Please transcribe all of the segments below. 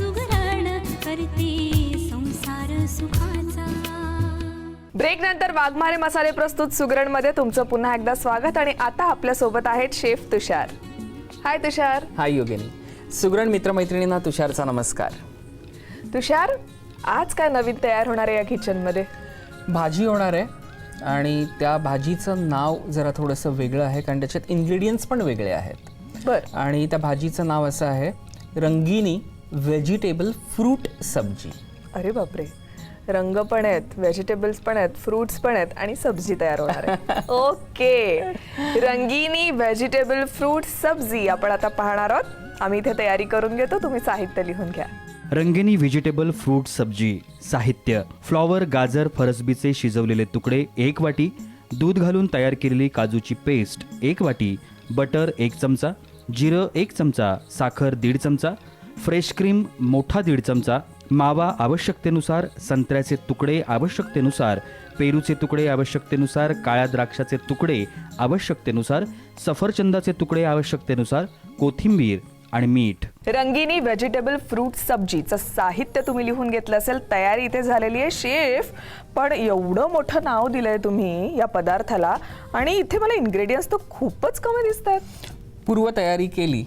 सुगरण करते संसार सुखाचा. ब्रेक नंतर वाघमारे मसाले प्रस्तुत सुगरणमध्ये तुमचं पुन्हा एकदा स्वागत आणि आता आपल्यासोबत आहेत शेफ तुषार. हाय तुषार. हाय योगिनी. सुगरण मित्रमैत्रिणींना तुषारचा नमस्कार. तुषार आज काय नवीन तयार होणार आहे या किचनमध्ये भाजी होणार आहे आणि त्या भाजीचं नाव जरा थोडंसं वेगळं आहे कारण त्याच्यात इन्ग्रेडियंट्स पण वेगळे आहेत. बर. आणि त्या भाजीचं नाव असं आहे रंगिनी व्हेजिटेबल फ्रूट सब्जी. अरे बापरे. रंग पण आहेत व्हेजिटेबल्स पण आहेत फ्रुट्स पण आहेत आणि सब्जी तयार होणार आहे ओके. रंगीनी व्हेजिटेबल फ्रूट सब्जी आपण आता पाहणार आहोत. आम्ही इथे तयारी करून घेतो तुम्ही साहित्य लिहून घ्या. रंगिनी व्हेजिटेबल फ्रूट सब्जी साहित्य फ्लॉवर गाजर फरसबीचे शिजवलेले तुकडे एक वाटी दूध घालून तयार केलेली काजूची पेस्ट एक वाटी बटर एक चमचा जिरं एक चमचा साखर दीड चमचा फ्रेश क्रीम मोठा दीड चमचा मावा आवश्यकतेनुसार संत्र्याचे तुकडे आवश्यकतेनुसार पेरूचे तुकडे आवश्यकतेनुसार काळ्या द्राक्षाचे तुकडे आवश्यकतेनुसार सफरचंदाचे तुकडे आवश्यकतेनुसार कोथिंबीर आणि मीठ. रंगीनी व्हेजिटेबल फ्रूट सब्जीचं साहित्य तुम्ही लिहून घेतलं असेल तयारी इथे झालेली आहे शेफ. पण एवढं मोठं नाव दिलंय तुम्ही या पदार्थाला आणि इथे मला इन्ग्रेडियंट्स तर खूपच कमी दिसत आहेत पूर्वतयारी केली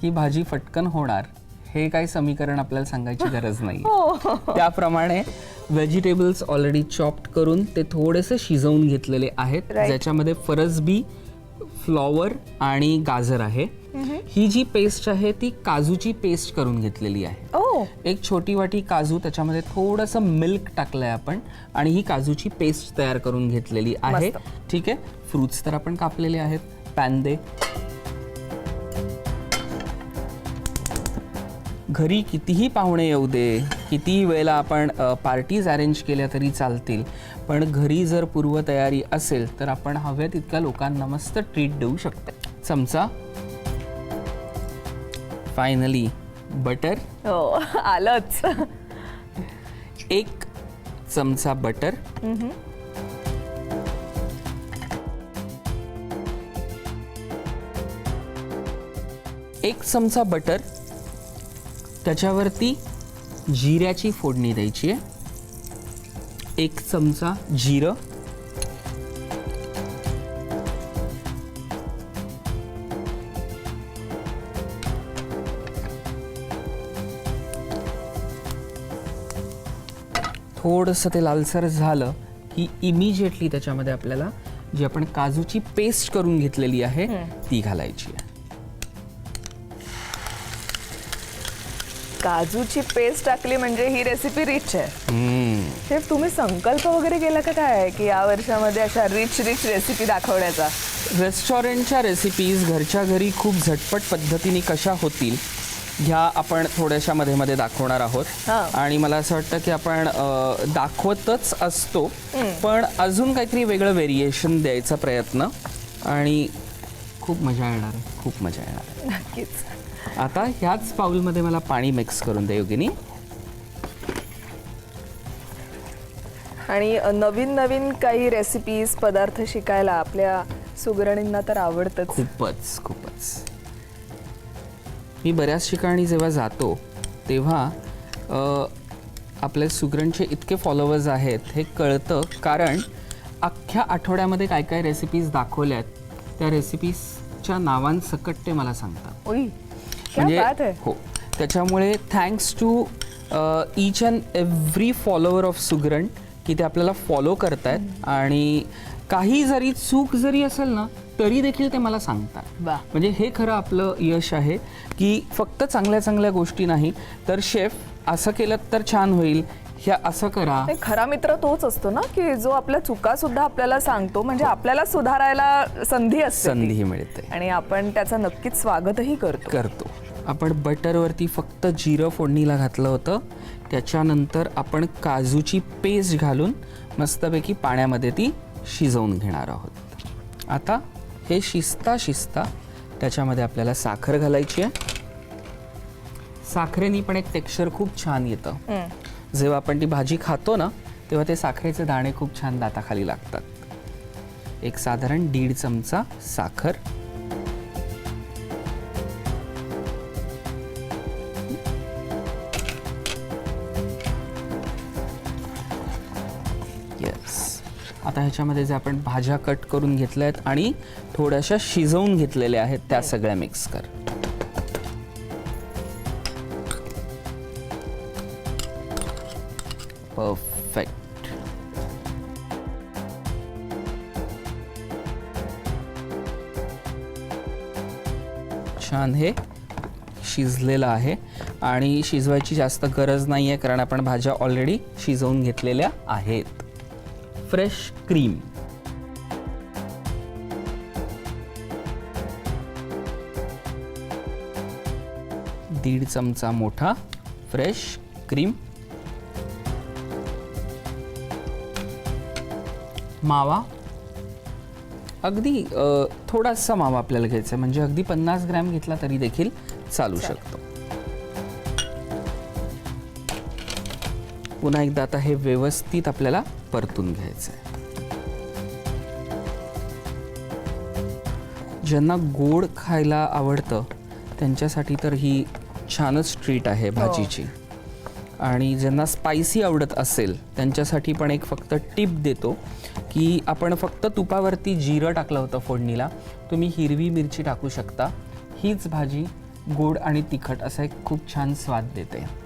की भाजी फटकन होणार. हे काही समीकरण आपल्याला सांगायची गरज नाही. त्याप्रमाणे व्हेजिटेबल्स ऑलरेडी चॉप्ड करून ते थोडेसे शिजवून घेतलेले आहेत. ज्याच्यामध्ये फरसबी फ्लॉवर आणि गाजर आहे. ही जी पेस्ट आहे ती काजूची पेस्ट करून घेतलेली आहे. एक छोटी वाटी काजू त्याच्यामध्ये थोडंसं मिल्क टाकलंय आपण आणि ही काजूची पेस्ट तयार करून घेतलेली आहे. ठीक आहे? फ्रुट्स तर आपण कापलेले आहेत. पॅन घरी कितीही पाहुणे येऊ दे कितीही वेळेला आपण पार्टीज अरेंज केल्या तरी चालतील. पण घरी जर पूर्वतयारी असेल तर आपण हव्या तितक्या लोकांना मस्त ट्रीट देऊ शकतो. चमचा? फायनली बटर हो आलंच. एक चमचा बटर एक चमचा बटर त्याच्यावरती जिऱ्याची फोडणी द्यायची आहे. एक चमचा जिरं. थोडंसं ते लालसर झालं की इमिजिएटली त्याच्यामध्ये आपल्याला जी आपण काजूची पेस्ट करून घेतलेली आहे ती घालायची आहे. काजूची पेस्ट टाकली म्हणजे ही रेसिपी रिच आहे. शेफ तुम्ही संकल्प वगैरे केला का काय की या वर्षामध्ये अशा रिच रिच रेसिपी दाखवण्याचा? रेस्टॉरंटच्या रेसिपीज घरच्या घरी खूप झटपट पद्धतीने कशा होतील ह्या आपण थोड्याशा मध्ये मध्ये दाखवणार आहोत. हा. आणि मला असं वाटतं की आपण अ, दाखवतच असतो पण अजून काहीतरी वेगळं व्हेरिएशन द्यायचा प्रयत्न. आणि खूप मजा येणार आहे. खूप मजा येणार आहे. नक्कीच. आता ह्याच पाऊलमध्ये मला पाणी मिक्स करून द्या योगिनी. आणि नवीन नवीन काही रेसिपीज पदार्थ शिकायला आपल्या सुगरणींना तर आवडतच. खूपच खूपच. मी बऱ्याच ठिकाणी जेव्हा जातो तेव्हा अ, आपले सुगरणचे इतके फॉलोअर्स आहेत हे कळतं. कारण अख्ख्या आठवड्यामध्ये काय काय रेसिपीज दाखवल्यात त्या रेसिपीजच्या नावांसकट ते मला सांगतात. ओई बात आहे हो त्याच्यामुळे thanks to each and every follower of Sugran की ते आपल्याला फॉलो करतायत आणि काही जरी चूक जरी असेल ना तरी देखील ते मला सांगतात. वा. म्हणजे हे खरं आपलं यश आहे की फक्त चांगल्या चांगल्या गोष्टी नाही तर शेफ असं केलं तर छान होईल ह्या असं करा. नाही, खरा मित्र तोच असतो ना की जो आपल्या चुका सुद्धा आपल्याला सांगतो म्हणजे आपल्याला सुधारायला संधी असते ती. संधी मिळते. आणि आपण त्याचं नक्कीच स्वागतही करतो. करतो. आपण बटरवरती फक्त जिरं फोडणीला घातलं होतं. त्याच्यानंतर आपण काजूची पेस्ट घालून मस्तपैकी पाण्यामध्ये ती शिजवून घेणार आहोत. आता हे शिजता शिजता त्याच्यामध्ये आपल्याला साखर घालायची आहे. साखरेनी पण एक टेक्स्चर खूप छान येतं. जेव्हा आपण ती भाजी खातो ना तेव्हा ते साखरेचे दाणे खूप छान दाताखाली लागतात. एक साधारण दीड चमचा साखर. आता ह्याच्यामध्ये जे आपण भाज्या कट करून घेतल्या आहेत आणि थोड्याशा शिजवून घेतलेल्या आहेत त्या सगळ्या मिक्स कर. परफेक्ट छान हे शिजलेलं आहे आणि शिजवायची जास्त गरज नाही आहे कारण आपण भाज्या ऑलरेडी शिजवून घेतलेल्या आहेत. फ्रेश क्रीम दीड चमचा मोठा फ्रेश क्रीम मावा. अगदी थोडासा मावा आपल्याला घ्यायचा आहे. म्हणजे अगदी पन्नास ग्रॅम घेतला तरी देखील चालू शकतो. पुन्हा एकदा आता हे व्यवस्थित आपल्याला परतून घ्यायचं आहे ज्यांना गोड खायला आवडतं त्यांच्यासाठी तर ही छानच ट्रीट आहे भाजीची. आणि ज्यांना स्पायसी आवडत असेल त्यांच्यासाठी पण एक फक्त टिप देतो की आपण फक्त तुपावरती जिरं टाकलं होतं फोडणीला तुम्ही हिरवी मिरची टाकू शकता. हीच भाजी गोड आणि तिखट असा एक खूप छान स्वाद देते.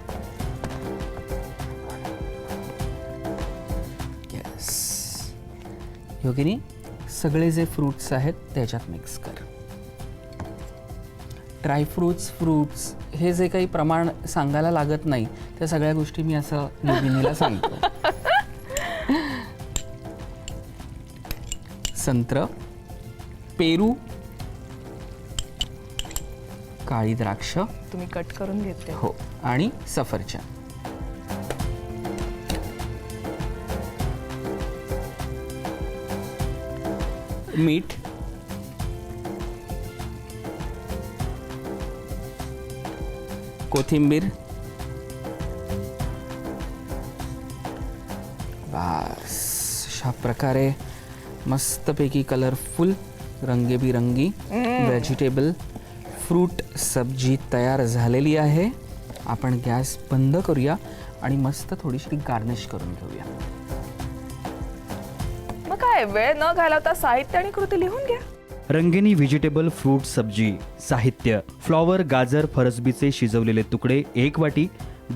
योगिनी सगळे जे फ्रूट्स आहेत त्याच्यात मिक्स कर. ड्रायफ्रूट्स फ्रूट्स हे जे काही प्रमाण सांगायला लागत नाही त्या सगळ्या गोष्टी मी असं योगिनीला सांगतो. संत्र पेरू काळी द्राक्ष तुम्ही कट करून घेतले. हो आणि सफरचंद. मीठ. कोथिंबीर. बस अशा प्रकारे मस्तपैकी कलरफुल रंगेबिरंगी व्हेजिटेबल फ्रूट सब्जी तयार झालेली आहे. आपण गॅस बंद करूया आणि मस्त थोडीशी गार्निश करून घेऊया. काय? वेळ न घालवता साहित्य आणि कृती लिहून घ्या. रंगिनी व्हेजिटेबल फ्रूट सब्जी साहित्य फ्लॉवर गाजर फरसबीचे शिजवलेले तुकडे एक वाटी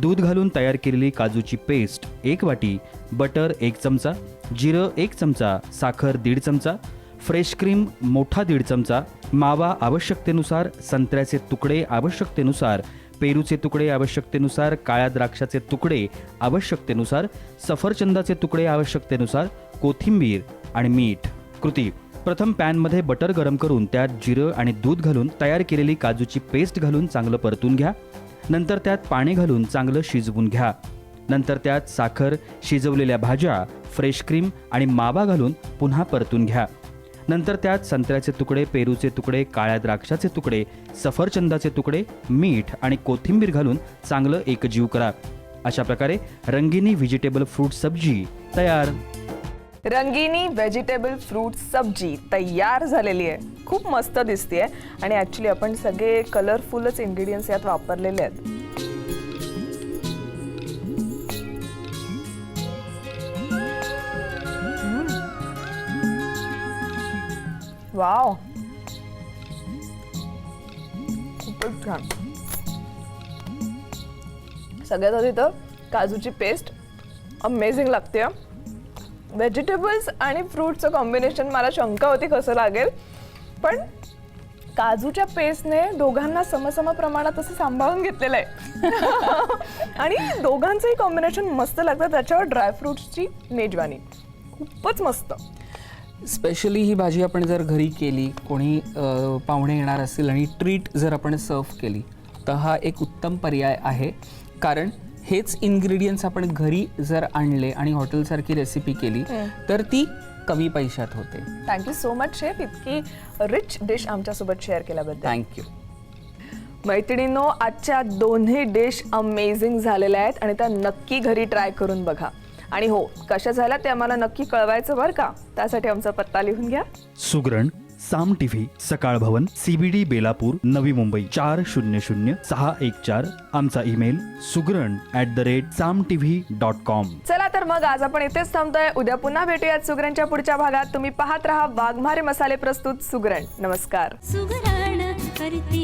दूध घालून तयार केलेली काजूची पेस्ट एक वाटी बटर एक चमचा जिरं एक चमचा साखर दीड चमचा फ्रेश क्रीम मोठा दीड चमचा मावा आवश्यकतेनुसार संत्र्याचे तुकडे आवश्यकतेनुसार पेरूचे तुकडे आवश्यकतेनुसार काळ्या द्राक्षाचे तुकडे आवश्यकतेनुसार सफरचंदाचे तुकडे आवश्यकतेनुसार कोथिंबीर आणि मीठ. कृती. प्रथम पॅनमध्ये बटर गरम करून त्यात जिरं आणि दूध घालून तयार केलेली काजूची पेस्ट घालून चांगलं परतून घ्या. नंतर त्यात पाणी घालून चांगलं शिजवून घ्या. नंतर त्यात साखर शिजवलेल्या भाज्या फ्रेश क्रीम आणि मावा घालून पुन्हा परतून घ्या. नंतर त्यात संत्र्याचे तुकडे पेरूचे तुकडे काळ्या द्राक्षाचे तुकडे सफरचंदाचे तुकडे मीठ आणि कोथिंबीर घालून चांगलं एकजीव करा. अशा प्रकारे रंगिनी व्हेजिटेबल फ्रूट सब्जी तयार. रंगीनी व्हेजिटेबल फ्रूट सब्जी तयार झालेली आहे. खूप मस्त दिसते आणि ॲक्च्युली आपण सगळे कलरफुलच इन्ग्रेडियंट्स यात वापरलेले आहेत. वाव. खूपच छान. सगळ्यात आधी तर काजूची पेस्ट अमेझिंग लागते व्हेजिटेबल्स आणि फ्रूटचं कॉम्बिनेशन मला शंका होती कसं लागेल. पण काजूच्या पेस्टने दोघांना समसम प्रमाणात असं सांभाळून घेतलेलं आहे. आणि दोघांचंही कॉम्बिनेशन मस्त लागतं. त्याच्यावर ड्रायफ्रुट्सची मेजवानी. खूपच मस्त. स्पेशली ही भाजी आपण जर घरी केली कोणी पाहुणे येणार असतील आणि ट्रीट जर आपण सर्व केली तर हा एक उत्तम पर्याय आहे. कारण हेच इन्ग्रेडियंट्स आपण घरी जर आणले आणि हॉटेलसारखी रेसिपी केली तर ती कमी पैशात होते. Thank you so much chef इतकी रिच डिश आमच्यासोबत शेअर केल्याबद्दल. थँक्यू मैत्रिणींनो आजच्या दोन्ही डिश अमेझिंग झालेल्या आहेत आणि त्या नक्की घरी ट्राय करून बघा. आणि हो कशा झाल्या ते आम्हाला नक्की कळवायचं बरं का? त्यासाठी आमचा पत्ता लिहून घ्या. सुगरण साम टीव्ही सकाळ भवन सीबीडी बेलापूर नवी मुंबई. चार शून्य शून्य सहा एक चार. आमचा email Sugran at the rate Saam TV dot com चला तर मग आज आपण इथेच थांबतोय. उद्या पुन्हा भेटूयात सुगरणच्या पुढच्या भागात. तुम्ही पाहत राहा वाघमारे मसाले प्रस्तुत सुगरण. नमस्कार. सुगरण करते